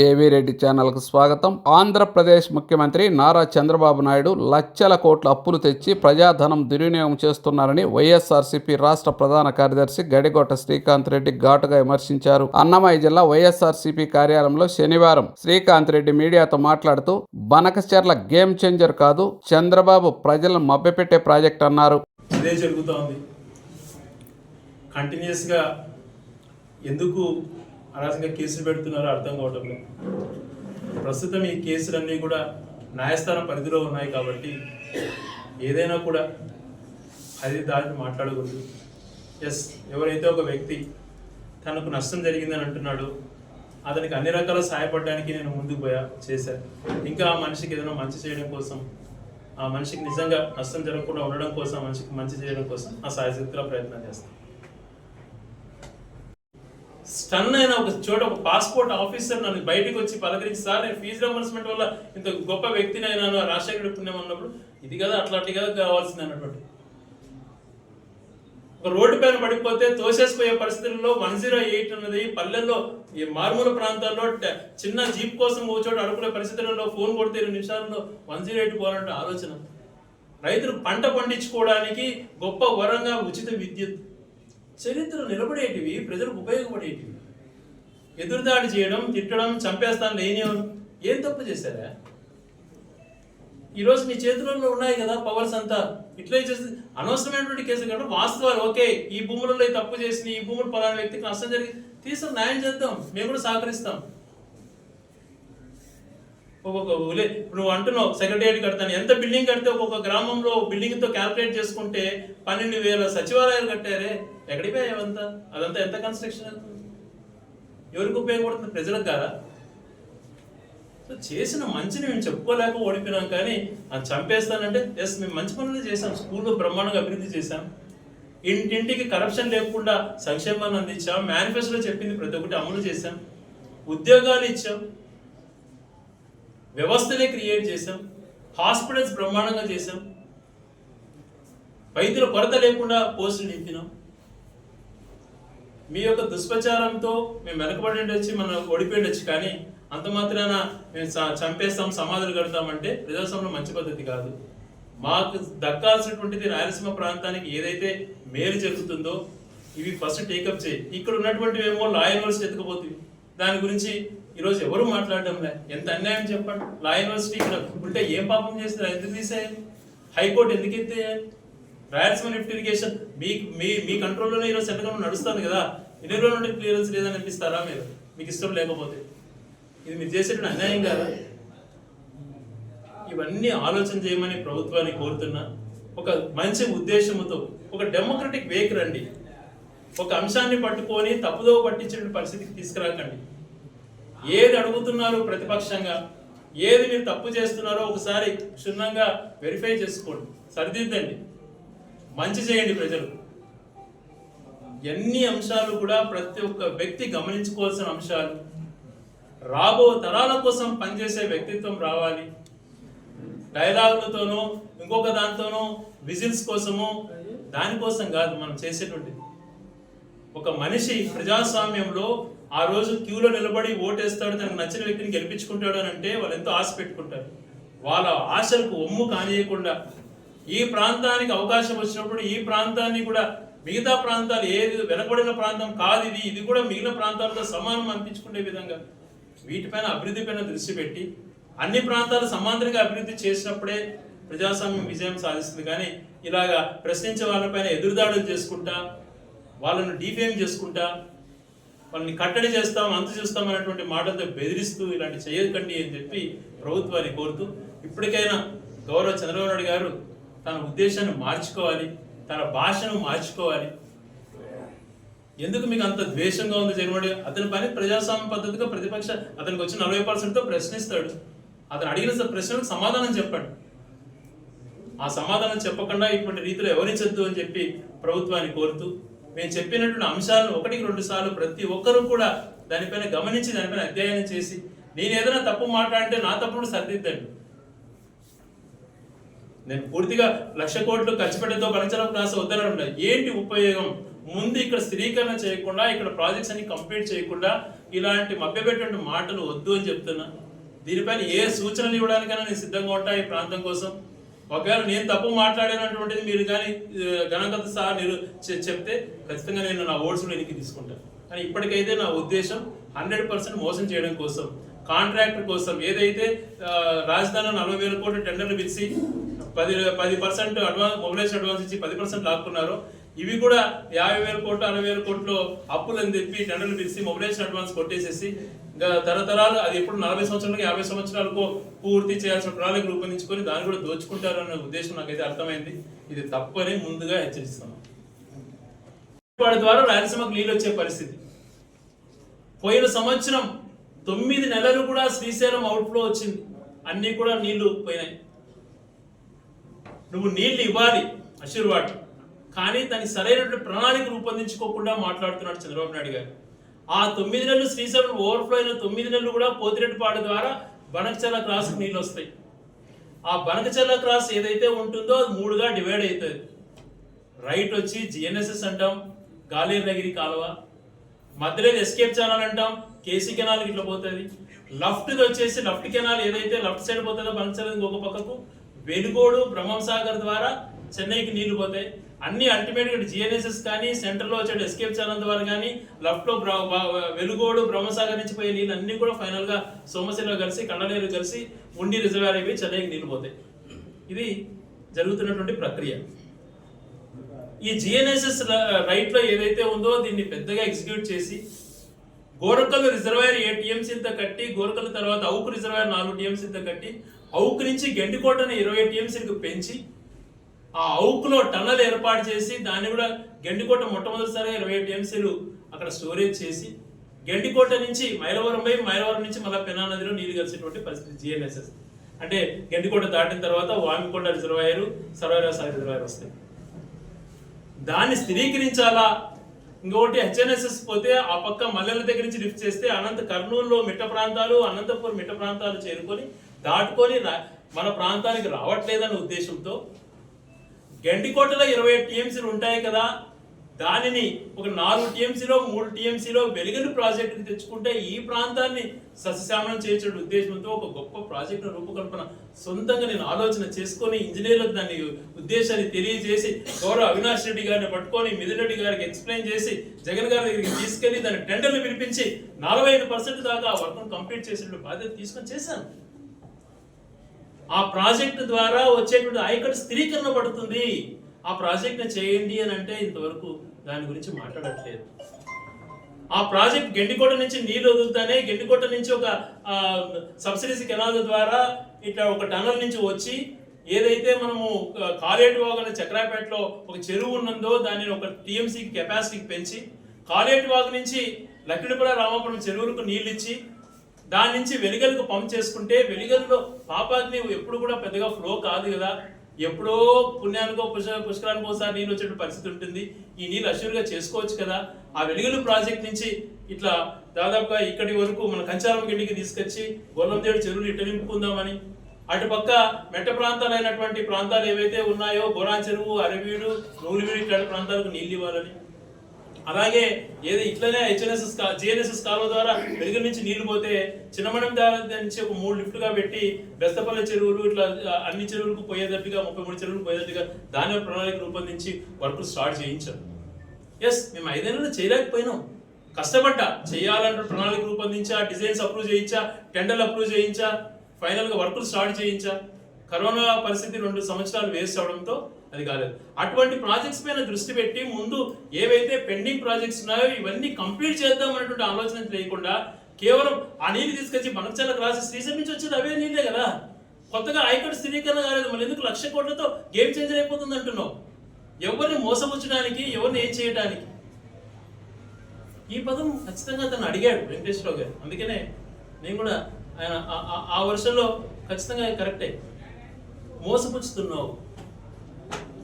ఏవీ రెడ్డి ఛానల్కు స్వాగతం. ఆంధ్రప్రదేశ్ ముఖ్యమంత్రి నారా చంద్రబాబు నాయుడు లక్షల కోట్ల అప్పులు తెచ్చి ప్రజాధనం దుర్వినియోగం చేస్తున్నారని వైఎస్ఆర్సీపీ రాష్ట్ర ప్రధాన కార్యదర్శి గడిగోట శ్రీకాంత్ రెడ్డి ఘాటుగా విమర్శించారు. అన్నమయ్య జిల్లా వైఎస్ఆర్సీపీ కార్యాలయంలో శనివారం శ్రీకాంత్ రెడ్డి మీడియాతో మాట్లాడుతూ బనకచర్ల గేమ్ చేంజర్ కాదు చంద్రబాబు ప్రజలను మభ్యపెట్టే ప్రాజెక్ట్ అన్నారు. ఇదే కంటిన్యూస్గా ఎందుకు అరాజకంగా కేసులు పెడుతున్నారో అర్థం కావటం లేదు. ప్రస్తుతం ఈ కేసులన్నీ కూడా న్యాయస్థానం పరిధిలో ఉన్నాయి కాబట్టి ఏదైనా కూడా అది దాన్ని మాట్లాడకూడదు. ఎస్ ఎవరైతే ఒక వ్యక్తి తనకు నష్టం జరిగిందని అంటున్నాడు అతనికి అన్ని రకాల సహాయపడడానికి నేను ముందుకు పోయా చేశాను ఇంకా ఆ మనిషికి ఏదైనా మంచి చేయడం కోసం ఆ మనిషికి నిజంగా నష్టం జరగకుండా ఉండడం కోసం మనిషికి మంచి చేయడం కోసం ఆ సాయశక్తిగా ప్రయత్నం చేస్తాను స్టన్ అయిన ఒక చోట ఒక పాస్పోర్ట్ ఆఫీసర్ నన్ను బయటికి వచ్చి పలకరించి సార్ నేను ఫీజు రింబర్స్మెంట్ వల్ల ఇంత గొప్ప వ్యక్తిని అయినాను రాజశేఖర పుణ్యం అన్నప్పుడు ఇది కదా అట్లాంటి కదా కావాల్సింది అన్నటువంటి. ఒక రోడ్డు పైన పడిపోతే తోసేసిపోయే పరిస్థితుల్లో వన్ జీరో ఎయిట్ అన్నది పల్లెల్లో ఈ మారుమూల ప్రాంతాల్లో చిన్న జీప్ కోసం ఓ చోట అడుగునే పరిస్థితులలో ఫోన్ కొడితే రెండు నిమిషాల్లో వన్ జీరో ఎయిట్ పోవాలంటే ఆలోచన. రైతులు పంట పండించుకోవడానికి గొప్ప వరంగా ఉచిత విద్యుత్. చరిత్ర నిలబడేటివి ప్రజలకు ఉపయోగపడేటివి. ఎదురుదాడి చేయడం తిట్టడం చంపేస్తాను లేనివను ఏం తప్పు చేశారా? ఈరోజు మీ చేతులలో ఉన్నాయి కదా పవర్స్ అంతా. ఇట్లా చేసి అనవసరమైనటువంటి కేసులు కాబట్టి వాస్తవాలు ఓకే ఈ భూములలో తప్పు చేసిన ఈ భూములు పలానా వ్యక్తికి నష్టం జరిగి తీసుకుని న్యాయం చేద్దాం మేము కూడా సహకరిస్తాం. ఒక్కొక్క ఇప్పుడు అంటున్నావు సెక్రటేరియట్ కడతాను. ఎంత బిల్డింగ్ కడితే ఒక్కొక్క గ్రామంలో బిల్డింగ్తో క్యాల్కులేట్ చేసుకుంటే పన్నెండు వేల సచివాలయాలు కట్టారే. ఎక్కడికి అవంతా అదంతా ఎంత కన్స్ట్రక్షన్ అవుతుంది? ఎవరికి ఉపయోగపడుతుంది? ప్రజలకు కాదా? సో చేసిన మంచిని మేము చెప్పుకోలేక ఓడిపోయినాం కానీ అది చంపేస్తానంటే ఎస్ మేము మంచి పనులు చేసాం స్కూల్లో బ్రహ్మాండంగా అభివృద్ధి చేశాం. ఇంటింటికి కరప్షన్ లేకుండా సంక్షేమాన్ని అందించాం. మేనిఫెస్టోలో చెప్పింది ప్రతి ఒక్కటి అమలు చేశాం. ఉద్యోగాలు ఇచ్చాం. వ్యవస్థనే క్రియేట్ చేసాం హాస్పిటల్స్ బ్రహ్మాండంగా చేసాం వైద్యుల కొరత లేకుండా పోస్టులు నింపినాం. మీ యొక్క దుష్ప్రచారంతో మేము వెనకబడి వచ్చి మనం ఓడిపోయిండొచ్చు కానీ అంత మాత్రాన మేము చ- చంపేస్తాం సమాధులు కడతామంటే ప్రజాస్వామ్యం మంచి పద్ధతి కాదు. మాకు దక్కాల్సినటువంటిది రాయలసీమ ప్రాంతానికి ఏదైతే మేలు జరుగుతుందో ఇవి ఫస్ట్ టేకప్ చేయి. ఇక్కడ ఉన్నటువంటివి ఏమో లా యూనివర్సిటీ ఎత్తుకుపోతుంది దాని గురించి ఈరోజు ఎవరు మాట్లాడడంలే? ఎంత అన్యాయం చెప్పండి. లా యూనివర్సిటీ ఇక్కడ ఉంటే ఏం పాపం చేస్తారు ఎందుకు తీసేయాలి? హైకోర్టు ఎందుకు ఎత్తేయాలి? రాయలసీమ లిఫ్ట్ ఇరిగేషన్ మీ మీ మీ కంట్రోల్లోనే ఈరోజు సెంట్రల్ నడుస్తుంది కదా? ఎన్ని రోజుల నుండి క్లియరెన్స్ లేదని అనిపిస్తారా మీరు? మీకు ఇష్టం లేకపోతే. ఇది మీరు చేసేటువంటి అన్యాయం కాదా? ఇవన్నీ ఆలోచన చేయమని ప్రభుత్వాన్ని కోరుతున్నా. ఒక మంచి ఉద్దేశంతో ఒక డెమోక్రటిక్ వేకి రండి. ఒక అంశాన్ని పట్టుకొని తప్పుదో పట్టించిన పరిస్థితికి తీసుకురాకండి. ఏది అడుగుతున్నారు ప్రతిపక్షంగా ఏది మీరు తప్పు చేస్తున్నారో ఒకసారి క్షుణ్ణంగా వెరిఫై చేసుకోండి సరిదిద్దండి. మంచి చేయండి ప్రజలు. ఎన్ని అంశాలు కూడా ప్రతి ఒక్క వ్యక్తి గమనించుకోవాల్సిన అంశాలు. రాబో తరాల కోసం పనిచేసే వ్యక్తిత్వం రావాలి. డైలాగులతోనో ఇంకొక దాంతోనో విజిల్స్ కోసమో దానికోసం కాదు మనం చేసేటువంటిది. ఒక మనిషి ప్రజాస్వామ్యంలో ఆ రోజు క్యూలో నిలబడి ఓటేస్తాడు తనకు నచ్చిన వ్యక్తిని గెలిపించుకుంటాడు అని అంటే వాళ్ళు ఎంతో ఆశ పెట్టుకుంటారు. వాళ్ళ ఆశలకు ఒమ్ము కానియకుండా ఈ ప్రాంతానికి అవకాశం వచ్చినప్పుడు ఈ ప్రాంతాన్ని కూడా మిగతా ప్రాంతాలు ఏది వెనకబడిన ప్రాంతం కాదు ఇది ఇది కూడా మిగిలిన ప్రాంతాలతో సమానం అనిపించుకునే విధంగా వీటిపైన అభివృద్ధి పైన దృష్టి పెట్టి అన్ని ప్రాంతాలు సమాంతరంగా అభివృద్ధి చేసినప్పుడే ప్రజాస్వామ్యం విజయం సాధిస్తుంది. కానీ ఇలాగా ప్రశ్నించే వాళ్ళపైన ఎదురుదాడులు చేసుకుంటా వాళ్ళను డిఫేమ్ చేసుకుంటా వాళ్ళని కట్టడి చేస్తాం అంతు చేస్తాం అనేటువంటి మాటలతో బెదిరిస్తూ ఇలాంటి చేయకండి అని చెప్పి ప్రభుత్వాన్ని కోరుతూ ఇప్పటికైనా గౌరవ చంద్రబాబు నాయుడు గారు తన ఉద్దేశాన్ని మార్చుకోవాలి తన భాషను మార్చుకోవాలి. ఎందుకు మీకు అంత ద్వేషంగా ఉంది జగన్మోహన్ అతని పని ప్రజాస్వామ్య పద్ధతిగా ప్రతిపక్ష అతనికి వచ్చిన నలభై పర్సెంట్తో ప్రశ్నిస్తాడు. అతను అడిగిన ప్రశ్నలకు సమాధానం చెప్పండి. ఆ సమాధానం చెప్పకుండా ఇటువంటి రీతిలో ఎవరించద్దు అని చెప్పి ప్రభుత్వాన్ని కోరుతూ మేము చెప్పినటువంటి అంశాలను ఒకటికి రెండు సార్లు ప్రతి ఒక్కరూ కూడా దానిపైన గమనించి దానిపైన అధ్యయనం చేసి నేను ఏదైనా తప్పు మాట్లాడితే నా తప్పుడు సరిదిద్దండి. నేను పూర్తిగా లక్ష కోట్లు ఖర్చు పెట్టడంతో పనిచరం క్లాస్ వద్దనడం ఏంటి ఉపయోగం? ముందు ఇక్కడ స్థిరీకరణ చేయకుండా ఇక్కడ ప్రాజెక్ట్స్ అన్ని కంప్లీట్ చేయకుండా ఇలాంటి మభ్యపెట్టే మాటలు వద్దు అని చెప్తున్నా. దీనిపైన ఏ సూచనలు ఇవ్వడానికైనా నేను సిద్ధంగా ఉంటా ఈ ప్రాంతం కోసం. ఒకవేళ నేను తప్పు మాట్లాడినటువంటిది మీరు కానీ గణగత సహా మీరు చెప్తే ఖచ్చితంగా నేను నా ఓట్స్ వెనక్కి తీసుకుంటాను కానీ ఇప్పటికైతే నా ఉద్దేశం హండ్రెడ్ పర్సెంట్ మోసం చేయడం కోసం కాంట్రాక్టర్ కోసం ఏదైతే రాజధాని నలభై వేల కోట్ల టెండర్లు పిలిచి పది పది పర్సెంట్ అడ్వాన్స్ మొబైలైజ్ అడ్వాన్స్ ఇచ్చి పది పర్సెంట్ లాక్కున్నారో ఇవి కూడా యాభై వేల కోట్లు అరవై వేల కోట్లు అప్పులు అని చెప్పి టెండర్లు పిలిచి మొబిలైజేషన్ అడ్వాన్స్ కొట్టేసేసి ఇంకా తరతరాలు అది ఎప్పుడు నలభై సంవత్సరాలకు యాభై సంవత్సరాలకు పూర్తి చేయాల్సిన ప్రణాళిక రూపొందించుకొని దాన్ని కూడా దోచుకుంటారు అనే ఉద్దేశం నాకైతే అర్థమైంది. ఇది తప్పని ముందుగా హెచ్చరిస్తున్నాం. వాడి ద్వారా రాయలసీమకు నీళ్ళు వచ్చే పరిస్థితి. పోయిన సంవత్సరం తొమ్మిది నెలలు కూడా శ్రీశైలం అవుట్ఫ్లో వచ్చింది. అన్నీ కూడా నీళ్ళు పోయినాయి. నువ్వు నీళ్ళు ఇవ్వాలి ఆశీర్వాదం. కానీ దానికి సరైనటువంటి ప్రణాళిక రూపొందించుకోకుండా మాట్లాడుతున్నాడు చంద్రబాబు నాయుడు గారు. ఆ తొమ్మిది నెలలు శ్రీశైలం ఓవర్ఫ్లో అయిన తొమ్మిది నెలలు కూడా పోతిరెడ్డిపాడు ద్వారా బనకచల్ల క్రాస్కి నీళ్ళు వస్తాయి. ఆ బనకచల్ల క్రాస్ ఏదైతే ఉంటుందో అది మూడుగా డివైడ్ అవుతుంది. రైట్ వచ్చి జిఎన్ఎస్ఎస్ అంటాం గాలేరు కాలువ మధ్యలో ఎస్కేప్ ఛానల్ అంటాం కేసీ కెనాల్ ఇట్లా పోతుంది. లెఫ్ట్ది వచ్చేసి లెఫ్ట్ కెనాల్ ఏదైతే లెఫ్ట్ సైడ్ పోతుందో బనకచల్ల ఇంకొక పక్కకు వెలుగోడు బ్రహ్మం సాగర్ ద్వారా చెన్నైకి నీళ్ళు పోతాయి. అన్ని అల్టిమేట్గా జిఎన్ఎస్ఎస్ కానీ సెంటర్లో వచ్చే ఎస్కేప్ ఛానల్ ద్వారా కానీ లెఫ్ట్లో వెలుగోడు బ్రహ్మసాగర్ నుంచి పోయే నీళ్ళు అన్ని కూడా ఫైనల్గా సోమశిలో కలిసి కండలేరు కలిసి ఉండి రిజర్వాయర్ అయిపోయి చెన్నైకి నీళ్ళు పోతాయి. ఇది జరుగుతున్నటువంటి ప్రక్రియ. ఈ జిఎన్ఎస్ఎస్ రైట్లో ఏదైతే ఉందో దీన్ని పెద్దగా ఎగ్జిక్యూట్ చేసి గోరకల్ రిజర్వాయర్ ఏ టీఎంసీ ఇంత కట్టి గోరకల్ తర్వాత అవుకు రిజర్వాయర్ నాలుగు టీఎంసీ ఇంత కట్టి అవుకు నుంచి గెండికోటని ఇరవై టీఎంసీలకు పెంచి ఆ అవుకులో టన్నల్ ఏర్పాటు చేసి దాన్ని కూడా గెండికోట మొట్టమొదటిసారిగా ఇరవై టీఎంసీలు అక్కడ స్టోరేజ్ చేసి గెండికోట నుంచి మైలవరం పోయి మైలవరం నుంచి మళ్ళీ పెనా నదిలో నీరు కలిసేటువంటి పరిస్థితి జిఎన్ఎస్ఎస్ అంటే గెండికోట దాటిన తర్వాత వామికొండ రిజర్వాయర్ సర్వాయర్ సాయి రిజర్వాయర్ వస్తాయి. దాన్ని స్థిరీకరించాలా? ఇంకొకటి హెచ్ఎన్ఎస్ఎస్ పోతే ఆ పక్క మల్లెల దగ్గర నుంచి లిఫ్ట్ చేస్తే అనంత కర్నూలులో మిట్ట ప్రాంతాలు అనంతపురం మిట్ట ప్రాంతాలు చేరుకొని దాటుకొని మన ప్రాంతానికి రావట్లేదనే ఉద్దేశంతో గండికోటలో ఇరవై టీఎంసీలు ఉంటాయి కదా దానిని ఒక నాలుగు టీఎంసీలో మూడు టీఎంసీలో వెలుగులు ప్రాజెక్టుని తెచ్చుకుంటే ఈ ప్రాంతాన్ని సస్యశామనం చేసే ఉద్దేశంతో ఒక గొప్ప ప్రాజెక్టు రూపకల్పన సొంతంగా నేను ఆలోచన చేసుకొని ఇంజనీర్లకు దాన్ని ఉద్దేశాన్ని తెలియజేసి గౌరవ అవినాష్ రెడ్డి గారిని పట్టుకొని మిథున్ రెడ్డి గారికి ఎక్స్ప్లెయిన్ చేసి జగన్ గారి దగ్గరికి తీసుకెళ్ళి దాని టెండర్లు పిలిపించి నలభై ఐదు పర్సెంట్ దాకా ఆ వర్క్ను కంప్లీట్ చేసేటువంటి బాధ్యత తీసుకొని చేశాను. ఆ ప్రాజెక్ట్ ద్వారా వచ్చేటువంటి ఆయకట్టు స్థిరీకరణ పడుతుంది. ఆ ప్రాజెక్ట్ని చేయండి అని అంటే ఇంతవరకు దాని గురించి మాట్లాడట్లేదు. ఆ ప్రాజెక్ట్ గెండికోట నుంచి నీళ్ళు వదులుతానే గెండికోట నుంచి ఒక సబ్సిడీస్ కెనాల్ ద్వారా ఇట్లా ఒక టనల్ నుంచి వచ్చి ఏదైతే మనము ఆ, కాలేటి అనే చక్రాపేటలో ఒక చెరువు ఉన్నందో దానిని ఒక టీఎంసీ కెపాసిటీకి పెంచి కాలేటి వాగు నుంచి లక్కిడిపడ రామాపురం చెరువులకు నీళ్ళు ఇచ్చి దాని నుంచి వెలుగలకు పంప్ చేసుకుంటే వెలుగల్లో పాపాగ్ని ఎప్పుడు కూడా పెద్దగా ఫ్లో కాదు కదా. ఎప్పుడో పుణ్యానికో పుష్క పుష్కరానికి ఒకసారి నీళ్ళు వచ్చే పరిస్థితి ఉంటుంది. ఈ నీళ్ళు అష్యూర్గా చేసుకోవచ్చు కదా. ఆ వెలుగులు ప్రాజెక్ట్ నుంచి ఇట్లా దాదాపుగా ఇక్కడి వరకు మన కంచారం గిడ్డికి తీసుకొచ్చి గొల్లందేడు చెరువులు ఇట్ట నింపుకుందామని. అటుపక్క మెట్ట ప్రాంతాలైనటువంటి ప్రాంతాలు ఏవైతే ఉన్నాయో బొరాన్ చెరువు అరవీడు నూలివీడు ఇట్లాంటి ప్రాంతాలకు నీళ్ళు ఇవ్వాలని. అలాగే ఏదో ఇట్లనే హెచ్ఎన్ఎస్ఎస్ జిఎన్ఎస్ఎస్ కాలువ ద్వారా వెలుగు నుంచి నీళ్ళు పోతే చిన్నమణం దారి నుంచి ఒక మూడు లిఫ్ట్గా పెట్టి బెస్తపల్లి చెరువులు ఇట్లా అన్ని చెరువులకు పోయేటట్టుగా ముప్పై మూడు చెరువులు పోయేటట్టుగా దాని ప్రణాళిక రూపొందించి వర్క్ స్టార్ట్ చేయించాం ఎస్ మేము ఐదేళ్ళు చేయలేకపోయినాం. కష్టపడ్డా. చేయాలంటే ప్రణాళిక రూపొందించా డిజైన్స్ అప్రూవ్ చేయించా టెండర్లు అప్రూవ్ చేయించా ఫైనల్గా వర్కులు స్టార్ట్ చేయించా. కరోనా పరిస్థితి రెండు సంవత్సరాలు వేస్ట్ అవడంతో అది కాలేదు. అటువంటి ప్రాజెక్ట్స్ పైన దృష్టి పెట్టి ముందు ఏవైతే పెండింగ్ ప్రాజెక్ట్స్ ఉన్నాయో ఇవన్నీ కంప్లీట్ చేద్దాం అనేటువంటి ఆలోచన లేకుండా కేవలం ఆ నీళ్ళు తీసుకొచ్చి మనచలకు రాసి శ్రీశైలం నుంచి వచ్చేది అవే నీళ్ళే కదా. కొత్తగా ఐకట్ స్థిరీకరణ కాలేదు. మళ్ళీ ఎందుకు లక్ష కోట్లతో గేమ్ చేంజర్ అయిపోతుంది అంటున్నావు? ఎవరిని మోసపుచ్చడానికి ఎవరిని ఏం చేయడానికి ఈ పదం ఖచ్చితంగా అతను అడిగాడు వెంకటేశ్వరరావు గారు. అందుకనే నేను కూడా ఆయన ఆ- ఆ వర్షంలో ఖచ్చితంగా కరెక్టే మోసపుచ్చుతున్నావు.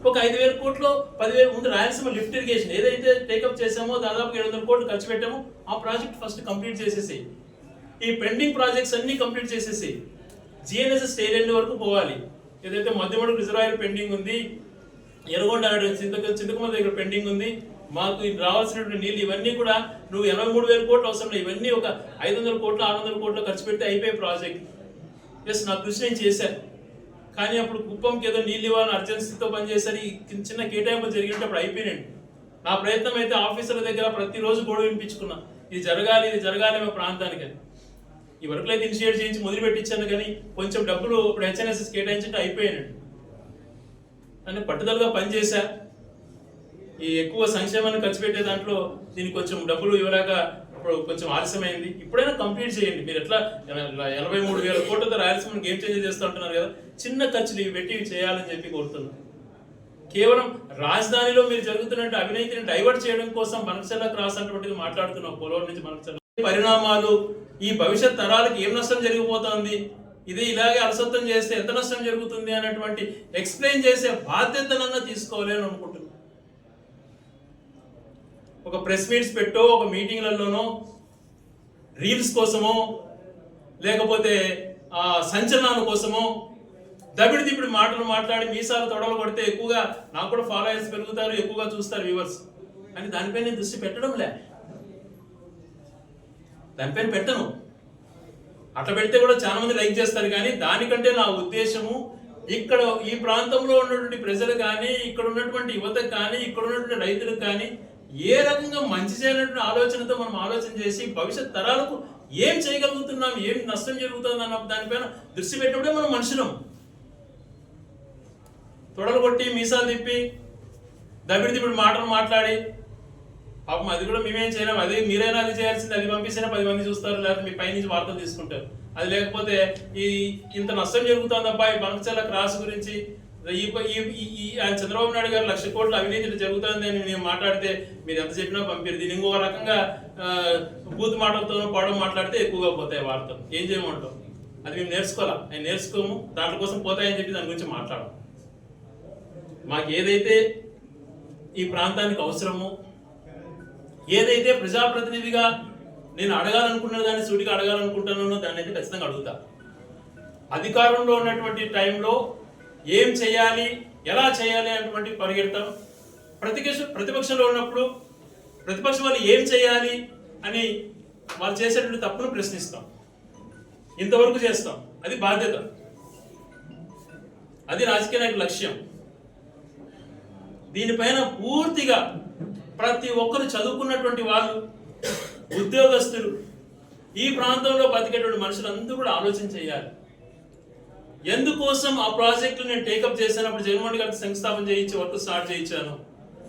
ఒక ఐదు వేల కోట్లు పదివేలు ముందు రాయలసీమ లిఫ్ట్ ఇరిగేషన్ ఏదైతే టేకప్ చేసామో దాదాపు ఏడు వందల కోట్లు ఖర్చు పెట్టామో ఆ ప్రాజెక్ట్ ఫస్ట్ కంప్లీట్ చేసేసి ఈ పెండింగ్ ప్రాజెక్ట్స్ అన్ని కంప్లీట్ చేసేసి జిఎన్ఎస్ఎస్ స్టేడియం వరకు పోవాలి. ఏదైతే మధ్యమడుగు రిజర్వాయర్ పెండింగ్ ఉంది ఎర్రగొండ చింతక చింతకుమ దగ్గర పెండింగ్ ఉంది మాకు ఇది రావాల్సినటువంటి నీళ్ళు ఇవన్నీ కూడా నువ్వు ఎనభై మూడు వేల కోట్లు అవసరం ఇవన్నీ ఒక ఐదు వందల కోట్లు ఆరు వందల కోట్లు ఖర్చు పెడితే అయిపోయే ప్రాజెక్ట్. ఎస్ నా కృషి నేను చేశాను. కానీ అప్పుడు కుప్పంకి ఏదో నీళ్ళు ఇవ్వాలని అర్జెన్సీతో పనిచేసరి చిన్న కేటాయింపులు జరిగినప్పుడు అయిపోయినండి నా ప్రయత్నం అయితే ఆఫీసర్ల దగ్గర ప్రతిరోజు గొడవ వినిపించుకున్నా. ఇది జరగాలి ఇది జరగాలి మా ప్రాంతానికి అని. ఈ వర్క్లు అయితే ఇనిషియేట్ చేయించి మొదలు పెట్టించాను కానీ కొంచెం డబ్బులు ఇప్పుడు హెచ్ఎన్ఎస్ఎస్ కేటాయించుంటే అయిపోయినాడు అని పట్టుదలగా పనిచేశా. ఈ ఎక్కువ సంక్షేమాన్ని ఖర్చు పెట్టే దాంట్లో దీనికి కొంచెం డబ్బులు ఇవ్వలేక ఇప్పుడు కొంచెం ఆలస్యమైంది. ఇప్పుడైనా కంప్లీట్ చేయండి. మీరు ఎట్లా ఎనభై మూడు వేల కోట్లతో రాయలసీమను గేమ్ చేంజ్ చేస్తూ ఉంటున్నారు కదా. చిన్న ఖర్చులు ఇవి పెట్టి ఇవి చేయాలని చెప్పి కోరుతున్నాను కేవలం రాజధానిలో మీరు జరుగుతున్నట్టు అవినీతిని డైవర్ట్ చేయడం కోసం మనసెల్ల క్రాస్ అటువంటిది మాట్లాడుతున్నాం. పోలవరం నుంచి మనసెల్ల పరిణామాలు ఈ భవిష్యత్ తరాలకు ఏం నష్టం జరిగిపోతుంది? ఇది ఇలాగే అలసత్వం చేస్తే ఎంత నష్టం జరుగుతుంది అనేటువంటి ఎక్స్ప్లెయిన్ చేసే బాధ్యతనన్నా తీసుకోవాలి అని అనుకుంటున్నాను ఒక ప్రెస్ మీట్స్ పెట్టో ఒక మీటింగ్లలోనో రీల్స్ కోసమో లేకపోతే ఆ, సంచలనాల కోసమో దబిడి దిబిడి మాటలు మాట్లాడి మీసాలు తొడలు కొడితే ఎక్కువగా నాకు కూడా ఫాలోయర్స్ పెరుగుతారు ఎక్కువగా చూస్తారు వ్యూవర్స్ అని దానిపై నేను దృష్టి పెట్టడం లే దానిపైన పెట్టను. అట్లా పెడితే కూడా చాలా మంది లైక్ చేస్తారు కానీ దానికంటే నా ఉద్దేశము ఇక్కడ ఈ ప్రాంతంలో ఉన్నటువంటి ప్రజలు కానీ ఇక్కడ ఉన్నటువంటి యువతకు కానీ ఇక్కడ ఉన్నటువంటి రైతులకు కానీ ఏ రకంగా మంచి చేయాలనే ఆలోచనతో మనం ఆలోచన చేసి భవిష్యత్ తరాలకు ఏం చేయగలుగుతున్నాం ఏం నష్టం జరుగుతుంది అన్న దానిపైన దృష్టి పెట్టినప్పుడే మనం మనుషులం. తొడలు కొట్టి మీసాలు తిప్పి దబిడి దిబిడి మాటలు మాట్లాడి పాపం అది కూడా మేమేం చేయలేము అదే మీరైనా అది చేయాల్సింది అది పంపిస్తేనే పది మంది చూస్తారు లేకపోతే మీ పైనుంచి వార్తలు తీసుకుంటారు. అది లేకపోతే ఈ ఇంత నష్టం జరుగుతుంది అబ్బా ఈ క్రాస్ గురించి చంద్రబాబు నాయుడు గారు లక్ష కోట్ల అవినీతి జరుగుతుందని నేను మాట్లాడితే మీరు ఎంత చెప్పినా పంపారు. దీన్ని ఇంకో రకంగా బూత్ మాటలతో పాడడం మాట్లాడితే ఎక్కువగా పోతాయి వార్తలు. ఏం చేయమంటాం అది మేము నేర్చుకోవాలా? నేను నేర్చుకోము దాంట్లో కోసం పోతాయని చెప్పి దాని గురించి మాట్లాడము. మాకు ఏదైతే ఈ ప్రాంతానికి అవసరమో ఏదైతే ప్రజాప్రతినిధిగా నేను అడగాలనుకున్న దాన్ని సూటిగా అడగాలనుకుంటున్నానో దాన్ని అయితే ఖచ్చితంగా అడుగుతా. అధికారంలో ఉన్నటువంటి టైంలో ఏం చేయాలి ఎలా చేయాలి అనేటువంటి పరిగెడతాం. ప్రతిపక్ష ప్రతిపక్షంలో ఉన్నప్పుడు ప్రతిపక్షం వాళ్ళు ఏం చేయాలి అని వాళ్ళు చేసేటువంటి తప్పును ప్రశ్నిస్తాం. ఇంతవరకు చేస్తాం. అది బాధ్యత. అది రాజకీయ నాయకుల లక్ష్యం. దీనిపైన పూర్తిగా ప్రతి ఒక్కరు చదువుకున్నటువంటి వాళ్ళు ఉద్యోగస్తులు ఈ ప్రాంతంలో బతికేటువంటి మనుషులందరూ కూడా ఆలోచన చేయాలి. ఎందుకోసం ఆ ప్రాజెక్టు నేను టేకప్ చేసినప్పుడు జగన్మోహన్ గారికి శంకుస్థాపన చేయించి వర్క్ స్టార్ట్ చేయించాను.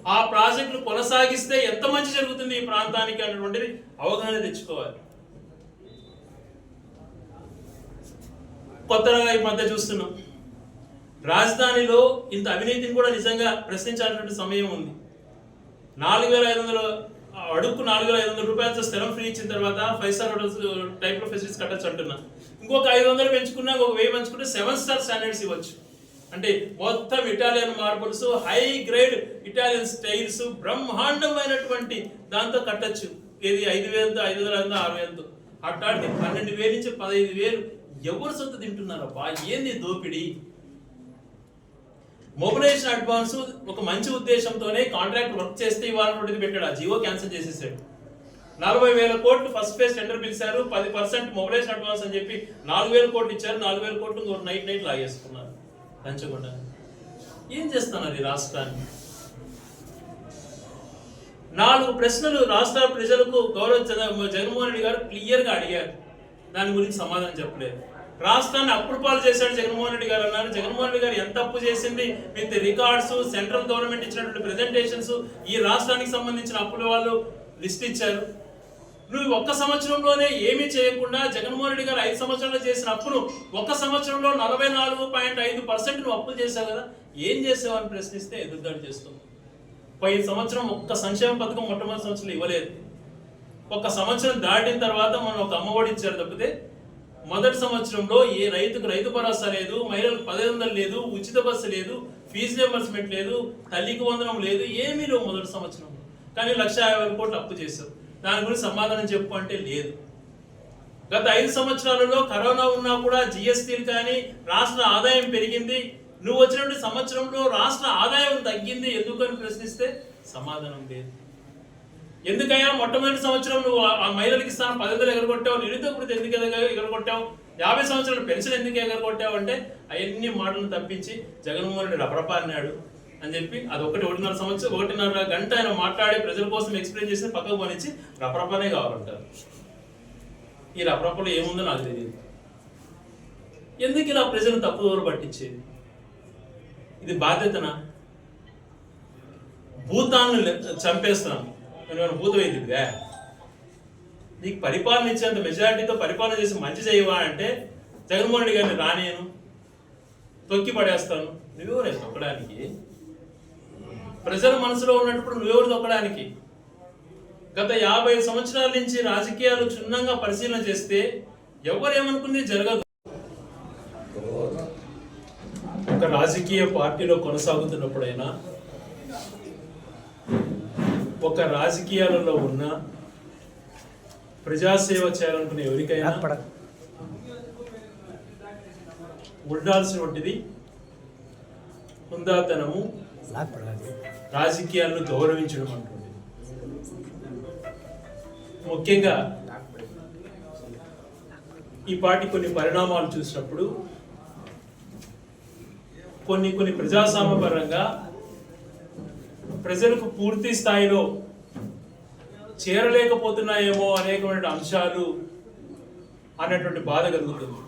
ఆ ప్రాజెక్టులు కొనసాగిస్తే ఎంత మంచి జరుగుతుంది ఈ ప్రాంతానికి అనేటువంటిది అవగాహన తెచ్చుకోవాలి. కొత్తగా ఈ మధ్య చూస్తున్నాం. రాజధానిలో ఇంత అవినీతిని కూడా నిజంగా ప్రశ్నించాల్సినటువంటి సమయం ఉంది. నాలుగు వేల ఐదు వందల అడుగుకు నాలుగు వేల ఐదు వందల రూపాయలతో స్థిరం ఫ్రీ ఇచ్చిన తర్వాత five star hotels type of facilities కట్టచ్చు అంటున్నా. ఇంకొక ఐదు వందలు పెంచుకున్నా ఒక వెయ్యి పెంచుకుంటే సెవెన్ స్టార్ స్టాండర్డ్స్ ఇవ్వచ్చు. అంటే మొత్తం Italian marbles high grade Italian styles బ్రహ్మాండమైనటువంటి దాంతో కట్టచ్చు. ఏది ఐదు వేలతో ఐదు వందల ఐదు ఆరు వేలతో. అట్లాంటి పన్నెండు వేలు నుంచి పదహైదు వేలు ఎవరు సొంత తింటున్నారు అబ్బా ఏంది దోపిడీ? మొబిలైజేషన్ అడ్వాన్స్ ఒక మంచి ఉద్దేశంతోనే కాంట్రాక్ట్ వర్క్ చేస్తే ఇవ్వాలన్నటువంటిది పెట్టాడు. ఆ జియో క్యాన్సిల్ చేసేసాడు. నలభై వేల కోట్లు ఫస్ట్ ఫేజ్ టెండర్ పిలిచారు. పది పర్సెంట్ మొబిలైజేషన్ అడ్వాన్స్ అని చెప్పి నాలుగు వేల కోట్లు ఇచ్చారు. నాలుగు వేల కోట్లు ఇంకో నైట్ నైట్ లాగేసుకున్నారు. లంచగొండ ఏం చేస్తున్నారు ఈ రాష్ట్రాన్ని? నాలుగు ప్రశ్నలు రాష్ట్ర ప్రజలకు గౌరవ జగన్మోహన్ రెడ్డి గారు క్లియర్గా అడిగారు. దాని గురించి సమాధానం చెప్పలేదు. రాష్ట్రాన్ని అప్పుడు పాలు చేశాడు జగన్మోహన్ రెడ్డి గారు అన్నారు. జగన్మోహన్ రెడ్డి గారు ఎంత అప్పు చేసింది? With records central government presentations presentations ఈ రాష్ట్రానికి సంబంధించిన అప్పుల వాళ్ళు లిస్ట్ ఇచ్చారు. నువ్వు ఒక్క సంవత్సరంలోనే ఏమీ చేయకుండా జగన్మోహన్ రెడ్డి గారు ఐదు సంవత్సరాలు చేసిన అప్పును ఒక్క సంవత్సరంలో నలభై నాలుగు పాయింట్ ఐదు పర్సెంట్ నువ్వు అప్పులు చేశావు కదా? ఏం చేసావు అని ప్రశ్నిస్తే ఎదురుదాడి చేస్తుంది పోయిన సంవత్సరం ఒక్క సంక్షేమ పథకం మొట్టమొదటి సంవత్సరం ఇవ్వలేదు. ఒక సంవత్సరం దాటిన తర్వాత మనం ఒక అమ్మఒడి ఇచ్చారు తప్పితే మొదటి సంవత్సరంలో ఏ రైతుకు రైతు భరోసా లేదు మహిళలకు పదిహేను వందలు లేదు ఉచిత బస్సు లేదు ఫీజు రియంబర్స్మెంట్ లేదు తల్లికి వందనం లేదు ఏమీ లేవు మొదటి సంవత్సరం కానీ లక్ష యాభై కోట్లు అప్పు చేశారు. దాని గురించి సమాధానం చెప్పు అంటే లేదు. గత ఐదు సంవత్సరాలలో కరోనా ఉన్నా కూడా జిఎస్టీలు కానీ రాష్ట్ర ఆదాయం పెరిగింది. నువ్వు వచ్చినటువంటి సంవత్సరంలో రాష్ట్ర ఆదాయం తగ్గింది. ఎందుకని ప్రశ్నిస్తే సమాధానం లేదు. ఎందుకయ్యా? మొట్టమొదటి సంవత్సరం నువ్వు ఆ- మహిళలకు ఇస్తాను పది వందలు ఎగరగొట్టావు నిరుద్యోగ ఎందుకు ఎగరగొట్టావు? యాభై సంవత్సరాల పెన్షన్ ఎందుకు ఎగరగొట్టావు అంటే అవన్నీ మాటలు తప్పించి జగన్మోహన్ రెడ్డి అన్నాడు అని చెప్పి అది ఒకటి ఒకటిన్నర సంవత్సరం ఒకటిన్నర గంట ఆయన మాట్లాడి ప్రజల కోసం ఎక్స్ప్లెయిన్ చేసి పక్కకు పోనిచ్చి రపరపనే కావాలంటారు. ఈ రపరపలో ఏముందో నాకు తెలియదు. ఎందుకు ఇలా ప్రజలను తప్పుదోవ పట్టించేది? ఇది బాధ్యతనా? భూతాన్ని లె- నేను భూతమైంది నీకు పరిపాలన ఇచ్చేంత మెజారిటీతో పరిపాలన చేసి మంచి చేయవా అంటే జగన్మోహన్ రెడ్డి గారిని రానేను తొక్కి పడేస్తాను నువ్వెవరే తొక్కడానికి? ప్రజల మనసులో ఉన్నప్పుడు నువ్వెవరు తొక్కడానికి? గత యాభై సంవత్సరాల నుంచి రాజకీయాలు క్షుణ్ణంగా పరిశీలన చేస్తే ఎవరేమనుకుంది జరగదు. ఒక రాజకీయ పార్టీలో కొనసాగుతున్నప్పుడైనా ఒక రాజకీయాలలో ఉన్న ప్రజాసేవ చేయాలనుకునే ఎవరికైనా ఉండాల్సినటువంటిది హుందాతనము రాజకీయాలను గౌరవించడం అంటుంది ముఖ్యంగా ఈ పార్టీ కొన్ని పరిణామాలు చూసినప్పుడు కొన్ని కొన్ని ప్రజాస్వామ్యపరంగా ప్రజలకు పూర్తి స్థాయిలో చేరలేకపోతున్నాయేమో అనేకమైన అంశాలు అనేటువంటి బాధ కలుగుతుంది.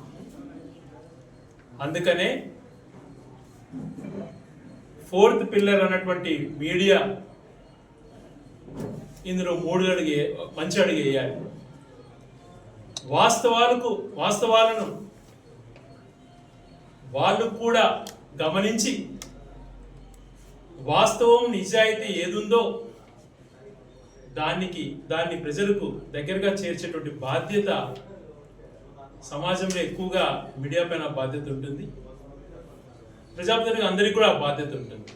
అందుకనే ఫోర్త్ పిల్లర్ అన్నటువంటి మీడియా ఇందులో మూడు అడిగి మంచి అడిగి వేయాలి. వాస్తవాలకు వాస్తవాలను వాళ్ళు కూడా గమనించి వాస్తవం నిజాయితీ ఏదుందో దానికి దాన్ని ప్రజలకు దగ్గరగా చేర్చేటువంటి బాధ్యత సమాజంలో ఎక్కువగా మీడియా పైన బాధ్యత ఉంటుంది. ప్రజాప్రతినిధులకు అందరికీ కూడా బాధ్యత ఉంటుంది.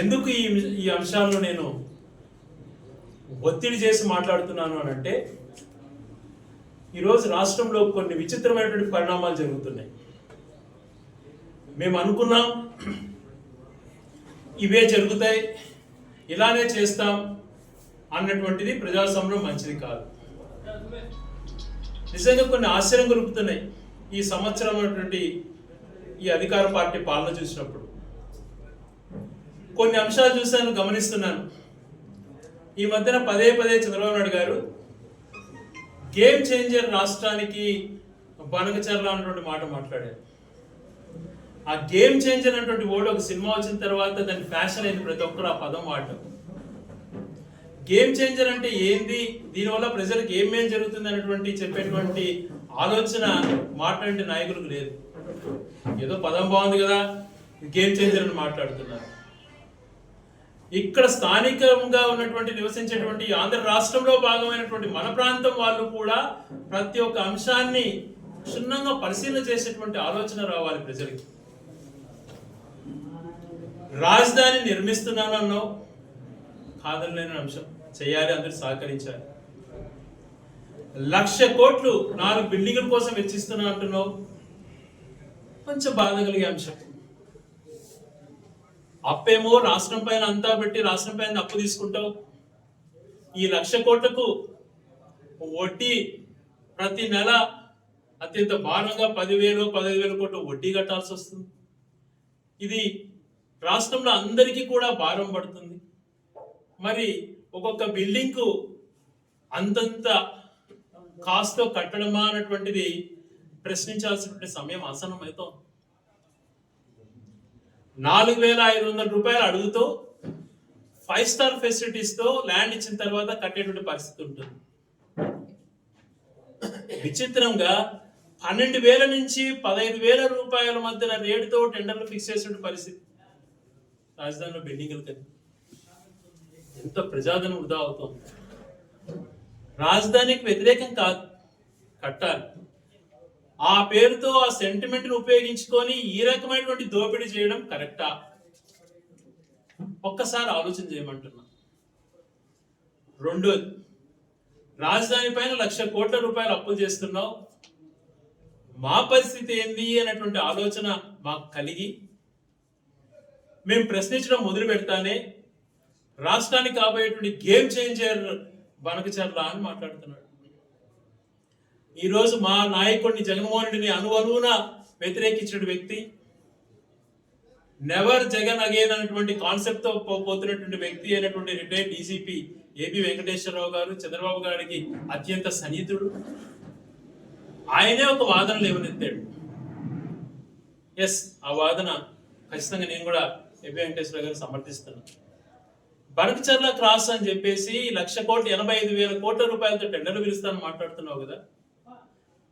ఎందుకు ఈ ఈ అంశాల్లో నేను ఒత్తిడి చేసి మాట్లాడుతున్నాను అని అంటే ఈరోజు రాష్ట్రంలో కొన్ని విచిత్రమైనటువంటి పరిణామాలు జరుగుతున్నాయి. మేము అనుకున్నాం ఇవే జరుగుతాయి. ఇలానే చేస్తాం అన్నటువంటిది ప్రజాస్వామ్యంలో మంచిది కాదు. నిజంగా కొన్ని ఆశ్చర్యం గురుపుతున్నాయి ఈ సంవత్సరం అన్నటువంటి ఈ అధికార పార్టీ పాలన చూసినప్పుడు. కొన్ని అంశాలు చూసాను గమనిస్తున్నాను. ఈ మధ్యన పదే పదే చంద్రబాబు నాయుడు గారు గేమ్ చేంజర్ రాష్ట్రానికి బనగచర్ల అన్నటువంటి మాట మాట్లాడారు. ఆ గేమ్ చేంజర్ అనేటువంటి వర్డ్ ఒక సినిమా వచ్చిన తర్వాత దాని ఫ్యాషన్ అయింది ప్రతి ఒక్కరు ఆ పదం వాడటం గేమ్ చేంజర్ అంటే ఏంది? దీనివల్ల ప్రజలకు ఏమేం జరుగుతుంది అనేటువంటి చెప్పేటువంటి ఆలోచన మాట్లాడే నాయకులకు లేదు. ఏదో పదం బాగుంది కదా గేమ్ చేంజర్ అని మాట్లాడుతున్నారు. ఇక్కడ స్థానికంగా ఉన్నటువంటి నివసించేటువంటి ఆంధ్ర రాష్ట్రంలో భాగమైనటువంటి మన ప్రాంతం వాళ్ళు కూడా ప్రతి ఒక్క అంశాన్ని క్షుణ్ణంగా పరిశీలన చేసేటువంటి ఆలోచన రావాలి ప్రజలకి. రాజధాని నిర్మిస్తున్నాను అన్నావు కాదనలేని అంశం. చేయాలి అందరూ సహకరించాలి. లక్ష కోట్లు నాలుగు బిల్డింగుల కోసం వెచ్చిస్తున్నా అంటున్నావు. కొంచెం బాధ కలిగే అంశం. అప్పేమో రాష్ట్రం పైన అంతా పెట్టి రాష్ట్రం పైన అప్పు తీసుకుంటావు. ఈ లక్ష కోట్లకు వడ్డీ ప్రతి నెల అత్యంత భారంగా పదివేలు పదహైదు వేల కోట్లు వడ్డీ కట్టాల్సి వస్తుంది. ఇది రాష్ట్రంలో అందరికీ కూడా భారం పడుతుంది. మరి ఒక్కొక్క బిల్డింగ్కు అంతంత కాస్తో కట్టడమా అన్నటువంటిది ప్రశ్నించాల్సినటువంటి సమయం ఆసనం నాలుగు వేల ఐదు వందల రూపాయలు అడుగుతూ ఫైవ్ స్టార్ ఫెసిలిటీస్తో ల్యాండ్ ఇచ్చిన తర్వాత కట్టేటువంటి పరిస్థితి ఉంటుంది. విచిత్రంగా పన్నెండు వేల నుంచి పదహైదు వేల రూపాయల మధ్యన రేటుతో టెండర్లు ఫిక్స్ చేసిన పరిస్థితి. రాజధానిలో బిల్డింగులు కదా ఎంత ప్రజాధనం వృధా అవుతుంది. రాజధానికి వ్యతిరేకం కాదు కట్టాలి. ఆ పేరుతో ఆ సెంటిమెంట్ను ఉపయోగించుకొని ఈ రకమైనటువంటి దోపిడీ చేయడం కరెక్టా? ఒక్కసారి ఆలోచన చేయమంటున్నా. రెండోది రాజధాని పైన లక్ష కోట్ల రూపాయలు అప్పులు చేస్తున్నావు. మా పరిస్థితి ఏంది అనేటువంటి ఆలోచన మాకు కలిగి మేము ప్రశ్నించడం మొదలు పెడతానే రాష్ట్రానికి కాబోయేటువంటి గేమ్ చేంజర్ బనకచర్ల అని మాట్లాడుతున్నాడు. ఈరోజు మా నాయకుడిని జగన్మోహన్ రెడ్డిని అనువనువున వ్యతిరేకించిన వ్యక్తి నెవర్ జగన్ అగైన్ అనేటువంటి కాన్సెప్ట్తో పోతున్నటువంటి వ్యక్తి అయినటువంటి రిటైర్డ్ డీసీపీ ఏబి వెంకటేశ్వరరావు గారు చంద్రబాబు గారికి అత్యంత సన్నిహితుడు. ఆయనే ఒక వాదన లేవనెత్తాడు ఎస్ ఆ వాదన ఖచ్చితంగా నేను కూడా ఏబి వెంకటేశ్వర గారు సమర్థిస్తున్నారు బనకచర్ల క్రాస్ అని చెప్పేసి లక్ష కోట్లు ఎనభై ఐదు వేల కోట్ల రూపాయలతో టెండర్లు పిలుస్తానని మాట్లాడుతున్నావు కదా.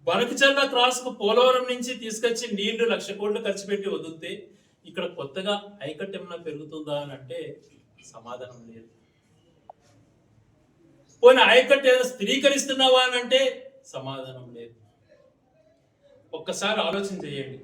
బనకచర్ల క్రాస్కు పోలవరం నుంచి తీసుకొచ్చి నీళ్ళు లక్ష కోట్లు ఖర్చు పెట్టి వదిలితే ఇక్కడ కొత్తగా ఐకట్ ఏమైనా పెరుగుతుందా అని అంటే సమాధానం లేదు. పోనీ ఐకట్ ఏదైనా స్థిరీకరిస్తున్నావా అని అంటే సమాధానం లేదు. ఒక్కసారి ఆలోచన చేయండి.